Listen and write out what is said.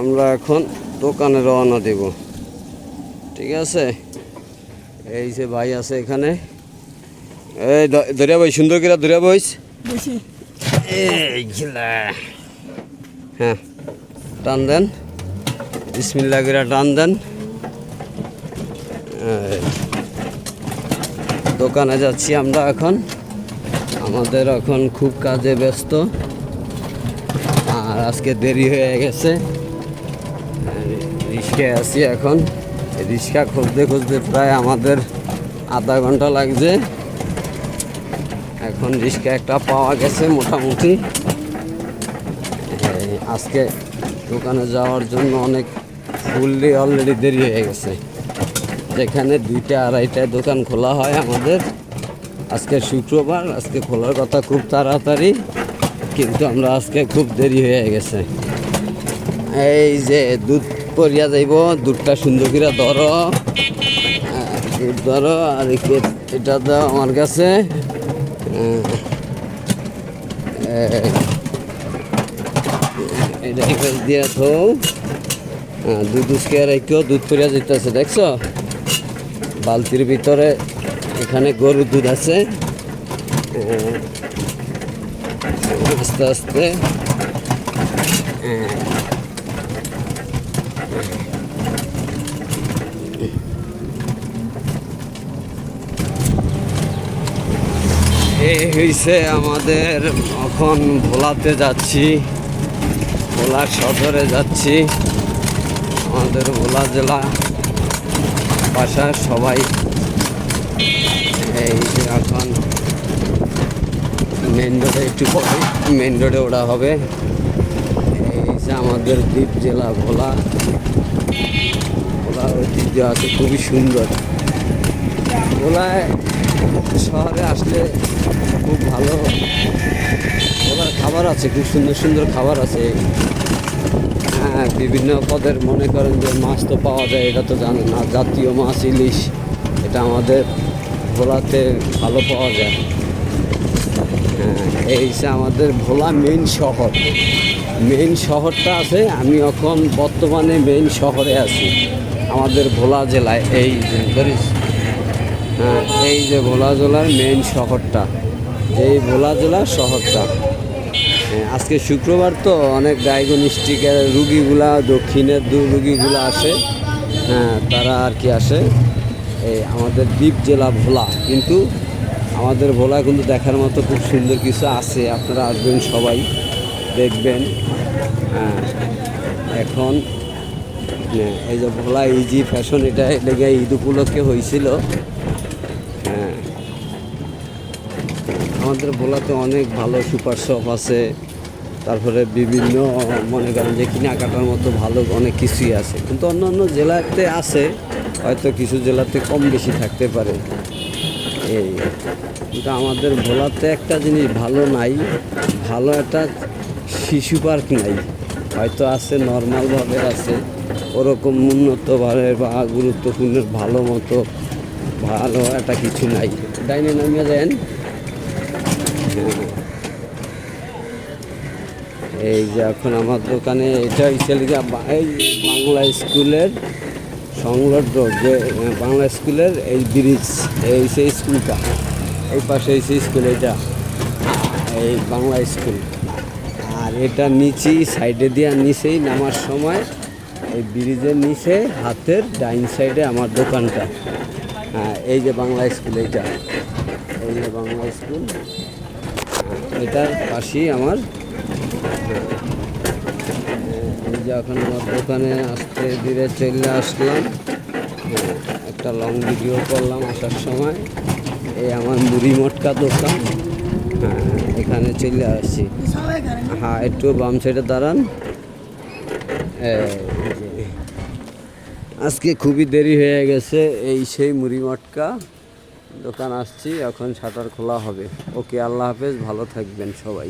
আমরা এখন দোকানে রওনা দেব। ঠিক আছে? এই যে ভাই আছে এখানে। এই দরিয়া বই সুন্দর করে ধরিয়া বইস হ্যাঁ টান দেন। বিসমিল্লা করে টান দেন। দোকানে যাচ্ছি আমরা এখন। আমাদের এখন খুব কাজে ব্যস্ত। আর আজকে দেরি হয়ে গেছে। রিক্সায় আছি এখন। রিক্সা খুঁজতে খুঁজতে প্রায় আমাদের আধা ঘণ্টা লাগছে। এখন রিক্সা একটা পাওয়া গেছে মোটামুটি। আজকে দোকানে যাওয়ার জন্য অনেক ফুললি অলরেডি দেরি হয়ে গেছে। যেখানে দুইটা আড়াইটায় দোকান খোলা হয় আমাদের। আজকে শুক্রবার, আজকে খোলার কথা খুব তাড়াতাড়ি, কিন্তু আমরা আজকে খুব দেরি হয়ে গেছে। এই যে দুধ পরিয়া যাইব দুধটা সুন্দর করে ধরো হ্যাঁ, দুধ ধরো আর এটা তো আমার কাছে হ্যাঁ। এটা দিয়ে থো হ্যাঁ, দুধ উসকে রেখেও দুধ পরিয়া যেতেছে দেখছ বালতির ভিতরে এখানে গরুর দুধ আছে। আস্তে আস্তে। এই হয়েছে আমাদের এখন ভোলাতে যাচ্ছি, ভোলা সদরে যাচ্ছি। আমাদের ভোলা জেলা বাসার সবাই। এই যে এখন মেন রোডে একটু পরে মেন রোডে ওরা হবে। যে আমাদের দ্বীপ জেলা ভোলা ভোলার ঐতিহ্য আছে, খুবই সুন্দর। ভোলায় শহরে আসলে খুব ভালো ভোলার খাবার আছে, খুব সুন্দর সুন্দর খাবার আছে। হ্যাঁ বিভিন্ন পদের মনে করেন যে মাছ তো পাওয়া যায়, এটা তো জানেন না, জাতীয় মাছ, ইলিশ, এটা আমাদের ভোলাতে ভালো পাওয়া যায়। হ্যাঁ এই যে আমাদের ভোলা মেইন শহর। মেইন শহরটা আছে আমি এখন বর্তমানে মেইন শহরে আছি। আমাদের ভোলা জেলায় এই যে ধরিস হ্যাঁ এই যে ভোলা জেলার মেইন শহরটা এই ভোলা জেলার শহরটা। হ্যাঁ, আজকে শুক্রবার তো অনেক ডায়াগনস্টিকের রুগীগুলা দক্ষিণের দু রুগীগুলা আসে হ্যাঁ তারা আর কি আসে এই আমাদের দ্বীপ জেলা ভোলা। কিন্তু আমাদের ভোলা কিন্তু দেখার মতো খুব সুন্দর কিছু আছে আপনারা আসবেন সবাই। দেখবেন। হ্যাঁ এখন হ্যাঁ, এই যে ভোলা ইজি ফ্যাশন এটা লেগে ঈদ উপলক্ষে হয়েছিল হ্যাঁ আমাদের ভোলাতে অনেক ভালো সুপার শপ আছে। তারপরে বিভিন্ন মনে করেন যে কেনাকাটার মতো ভালো অনেক কিছুই আছে। কিন্তু অন্য অন্য জেলাতে আছে হয়তো কিছু জেলাতে কম বেশি থাকতে পারে। এই কিন্তু আমাদের ভোলাতে একটা জিনিস ভালো নাই ভালো একটা শিশু পার্ক নাই হয়তো আছে নর্মালভাবে আছে। ওরকম উন্নতভাবে বা গুরুত্বপূর্ণ ভালো মতো, ভালো একটা কিছু নাই। ডাইনে নামিয়ে দেন। এই যে এখন আমার দোকানে, এটা হচ্ছে এই বাংলা স্কুলের সংলগ্ন যে বাংলা স্কুলের এই ব্রিজ এই সেই স্কুলটা। এই পাশে এই সেই স্কুল, এটা। এই বাংলা স্কুল। এটা নিচেই, সাইডে দিয়ে নিচেই নামার সময় এই ব্রিজের নিচে, হাতের ডাইন সাইডে আমার দোকানটা। হ্যাঁ এই যে বাংলা স্কুল এইটা। এই যে বাংলা স্কুল। এটার পাশেই আমার। এই যে এখন আমার দোকানে আসতে ধীরে চলে আসলাম। একটা লং ভিডিও করলাম আসার সময়। এই আমার মুড়ি মটকা দোকান। হ্যাঁ এখানে চলে আসছি। হ্যাঁ একটু বাম সাইডে দাঁড়ান। আজকে খুবই দেরি হয়ে গেছে, এই সেই মুড়ি মটকা। দোকান আসছি, এখন শাটার খোলা হবে। ওকে, আল্লাহ হাফেজ, ভালো থাকবেন সবাই।